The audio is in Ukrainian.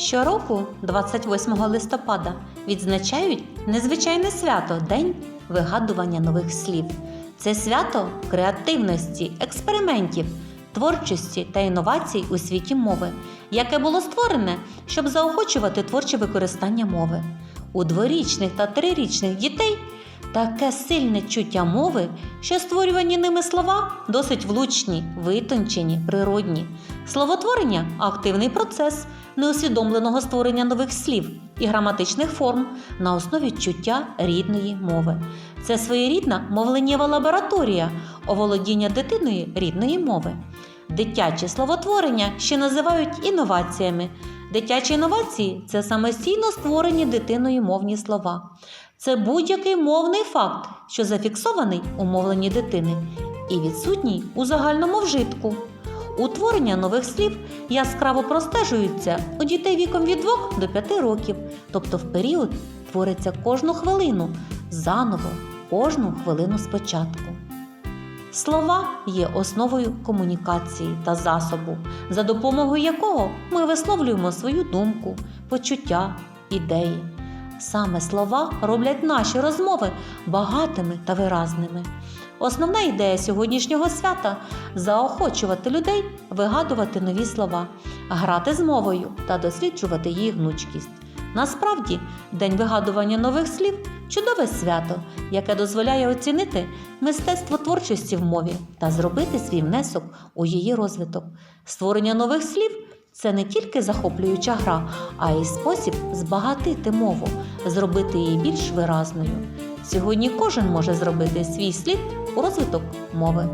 Щороку, 28 листопада, відзначають незвичайне свято День вигадування нових слів. Це свято креативності, експериментів, творчості та інновацій у світі мови, яке було створене, щоб заохочувати творче використання мови. У дворічних та трирічних дітей таке сильне чуття мови, що створювані ними слова досить влучні, витончені, природні. Словотворення активний процес неусвідомленого створення нових слів і граматичних форм на основі чуття рідної мови. Це своєрідна мовленнєва лабораторія оволодіння дитиною рідної мови. Дитяче словотворення ще називають інноваціями. Дитячі інновації це самостійно створені дитиною мовні слова. Це будь-який мовний факт, що зафіксований у мовленні дитини і відсутній у загальному вжитку. Утворення нових слів яскраво простежуються у дітей віком від 2 до 5 років, тобто в період твориться кожну хвилину заново, кожну хвилину спочатку. Слова є основою комунікації та засобу, за допомогою якого ми висловлюємо свою думку, почуття, ідеї. Саме слова роблять наші розмови багатими та виразними. Основна ідея сьогоднішнього свята заохочувати людей вигадувати нові слова, грати з мовою та досліджувати її гнучкість. Насправді, День вигадування нових слів чудове свято, яке дозволяє оцінити мистецтво творчості в мові та зробити свій внесок у її розвиток. Створення нових слів це не тільки захоплююча гра, а й спосіб збагатити мову, зробити її більш виразною. Сьогодні кожен може зробити свій слід у розвиток мови.